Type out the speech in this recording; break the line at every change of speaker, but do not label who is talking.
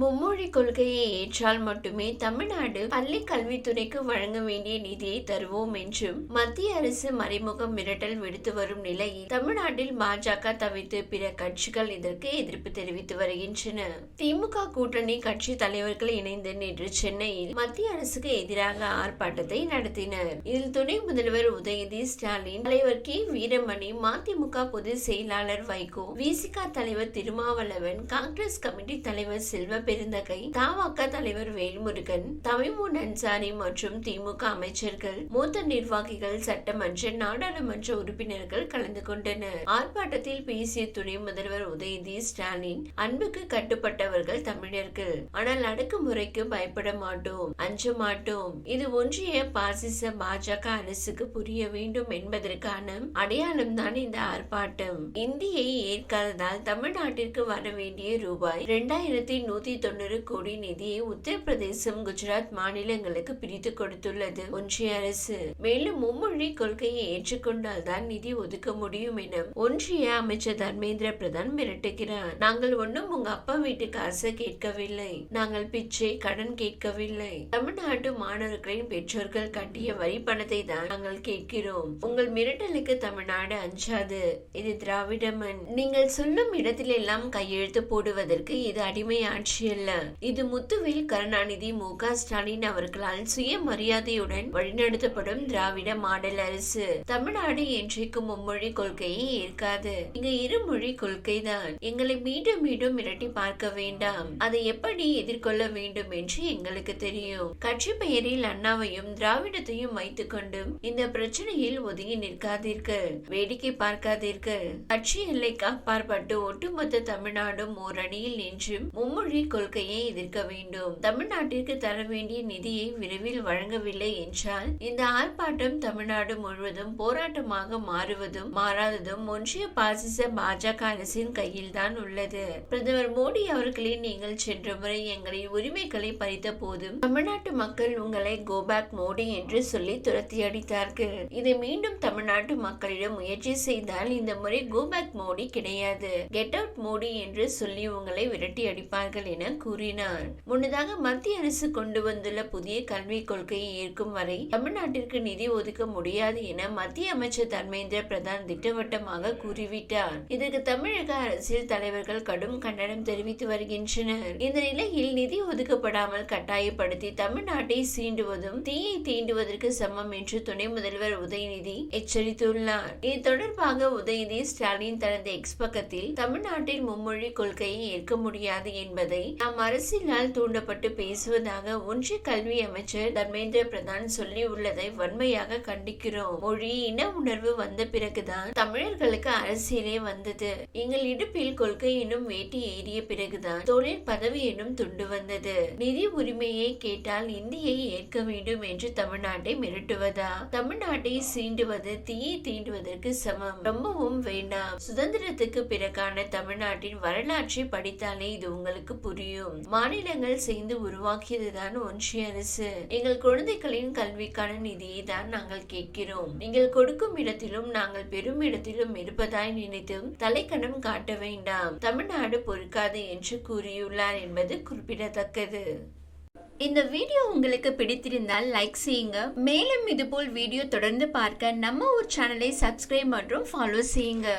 மும்மொழி கொள்கையை ஏற்றால் மட்டுமே தமிழ்நாடு பள்ளி கல்வித்துறைக்கு வழங்க வேண்டிய நிதியை தருவோம் என்றும் மத்திய அரசு மறைமுக மிரட்டல் விடுத்து வரும் நிலையில் தமிழ்நாட்டில் பாஜக தவிர்த்து பிற கட்சிகள் இதற்கு எதிர்ப்பு தெரிவித்து வருகின்றன. திமுக கூட்டணி கட்சி தலைவர்கள் இணைந்து நேற்று சென்னையில் மத்திய அரசுக்கு எதிராக ஆர்ப்பாட்டத்தை நடத்தினர். இதில் துணை முதல்வர் உதயநிதி ஸ்டாலின் தலைவர் கே வீரமணி மதிமுக பொதுச் செயலாளர் வைகோ விசிக தலைவர் திருமாவளவன் காங்கிரஸ் கமிட்டி தலைவர் செல்வ பெருந்தகை தமாக தலைவர் வேல்முருகன் தமிமுன் அன்சாரி மற்றும் திமுக அமைச்சர்கள் மூத்த நிர்வாகிகள் சட்டமன்ற நாடாளுமன்ற உறுப்பினர்கள் கலந்து கொண்டனர். ஆர்ப்பாட்டத்தில் பேசிய துணை முதல்வர் உதயநிதி ஸ்டாலின் அன்புக்கு கட்டுப்பட்டவர்கள் தமிழர்கள். ஆனால் அடக்குமுறைக்கு பயப்பட மாட்டோம் அஞ்ச மாட்டோம். இது ஒன்றிய பாசிச பாஜக அரசுக்கு புரிய வேண்டும் என்பதற்கான அடையாளம் தான் இந்த ஆர்ப்பாட்டம். இந்தியை ஏற்காததால் தமிழ்நாட்டிற்கு வர வேண்டிய ரூபாய் இரண்டாயிரத்தி நூத்தி தொண்ணூறு கோடி நிதியை உத்தரப்பிரதேசம் குஜராத் மாநிலங்களுக்கு பிரித்து கொடுத்துள்ளது. ஒன்றிய அரசு. மேலும் மும்மொழி கொள்கையை ஏற்றுக்கொண்டால் தான் நிதி ஒதுக்க முடியும் என ஒன்றிய அமைச்சர் தர்மேந்திர பிரதான் மிரட்டுகிறார். நாங்கள் ஒன்றும் உங்க அப்பா வீட்டு காசை கேட்கவில்லை. நாங்கள் பிச்சை கடன் கேட்கவில்லை. தமிழ்நாட்டு மாணவர்களின் பெற்றோர்கள் கட்டிய வரி பணத்தை தான் நாங்கள் கேட்கிறோம். உங்கள் மிரட்டலுக்கு தமிழ்நாடு அஞ்சாது. இது திராவிடமன். நீங்கள் சொல்லும் இடத்திலெல்லாம் கையெழுத்து போடுவதற்கு இது அடிமை அல்ல இது முத்துவேல் கருணாநிதி மு க ஸ்டாலின் அவர்களால் சுயமரியாதையுடன் வழிநடத்தப்படும் திராவிட மாடல் அரசு. தமிழ்நாடு என்றைக்கும் மும்மொழி கொள்கையை ஏற்காது. இங்க இருமொழி கொள்கைதான். எங்களை மீண்டும் மீண்டும் மிரட்டி பார்க்க வேண்டாம். அதை எப்படி எதிர்கொள்ள வேண்டும் என்று எங்களுக்கு தெரியும். கட்சி பெயரில் அண்ணாவையும் திராவிடத்தையும் வைத்துக் கொண்டும் இந்த பிரச்சனையில் ஒதுங்கி நிற்காதீர்கள். வேடிக்கை பார்க்காதீர்கள். கட்சி எல்லைக்கு அப்பாற்பட்டு ஒட்டுமொத்த தமிழ்நாடும் ஓரணியில் நின்று நின்றும் மும்மொழி கொள்கையை எதிர்க்க வேண்டும். தமிழ்நாட்டிற்கு தர வேண்டிய நிதியை விரைவில் வழங்கவில்லை என்றால் இந்த ஆர்ப்பாட்டம் தமிழ்நாடு முழுவதும் போராட்டமாக மாறுவதும் மாறாததும் ஒன்றிய பாசிச பாஜக அரசின் கையில் தான் உள்ளது. பிரதமர் மோடி அவர்களே நீங்கள் சென்ற முறை எங்களின் உரிமைகளை பறித்த போதும் தமிழ்நாட்டு மக்கள் உங்களை கோபேக் மோடி என்று சொல்லி துரத்தி அடித்தார்கள். இதை மீண்டும் தமிழ்நாட்டு மக்களிடம் முயற்சி செய்தால் இந்த முறை கோபேக் மோடி கிடையாது. கெட் அவுட் மோடி என்று சொல்லி உங்களை விரட்டி அடிப்பார்கள் என கூறினார் முன்னதாக மத்திய அரசு கொண்டு வந்துள்ள புதிய கல்விக் கொள்கையை ஏற்கும் வரை தமிழ்நாட்டிற்கு நிதி ஒதுக்க முடியாது என மத்திய அமைச்சர் தர்மேந்திர பிரதான் திட்டவட்டமாக கூறிவிட்டார். இதற்கு தமிழக அரசியல் தலைவர்கள் கடும் கண்டனம் தெரிவித்து வருகின்றனர். இந்த நிலையில் நிதி ஒதுக்கப்படாமல் கட்டாயப்படுத்தி தமிழ்நாட்டை சீண்டுவதும் தீயை தீண்டுவதற்கு சமம் என்று துணை முதல்வர் உதயநிதி எச்சரித்துள்ளார். இது தொடர்பாக உதயநிதி ஸ்டாலின் தனது எக்ஸ் பக்கத்தில் தமிழ்நாட்டில் மும்மொழி கொள்கையை ஏற்க முடியாது என்பதை நாம் அரசினால் தூண்டப்பட்டு பேசுவதாக ஒன்றிய கல்வி அமைச்சர் தர்மேந்திர பிரதான் சொல்லி உள்ளதை வன்மையாக கண்டிக்கிறோம். மொழி இன உணர்வு வந்த பிறகுதான் தமிழர்களுக்கு அரசியலே வந்தது. எங்கள் இடுப்பில் கொள்கை எனும் வேட்டி ஏறிய பிறகுதான் தொழில் பதவி எனும் துண்டு வந்தது. நிதி உரிமையை கேட்டால் இந்தியை ஏற்க வேண்டும் என்று தமிழ்நாட்டை மிரட்டுவதா? தமிழ்நாட்டை சீண்டுவது தீயை தீண்டுவதற்கு சமம். ரொம்பவும் வேண்டாம். சுதந்திரத்துக்கு பிறகான தமிழ்நாட்டின் வரலாற்றை படித்தாலே இது உங்களுக்கு புரியும். மாநிலங்கள் சேர்ந்து உருவாக்கியதுதான் ஒன்றிய அரசு. எங்கள் குழந்தைகளின் கல்விக்கான நிதியை தான் நாங்கள் கேட்கிறோம். நீங்கள் கொடுக்கும் இடத்திலும் நாங்கள் பெரும் இடத்திலும் இருப்பதாய் நினைத்தும் தலைக்கணம் காட்ட வேண்டாம். தமிழ்நாடு பொறுக்காது என்று கூறியுள்ளார் என்பது குறிப்பிடத்தக்கது. இந்த வீடியோ உங்களுக்கு பிடித்திருந்தால் லைக் செய்யுங்க. மேலும் இதுபோல் வீடியோ தொடர்ந்து பார்க்க நம்ம ஒரு சேனலை சப்ஸ்கிரைப் மற்றும் ஃபாலோ செய்யுங்க.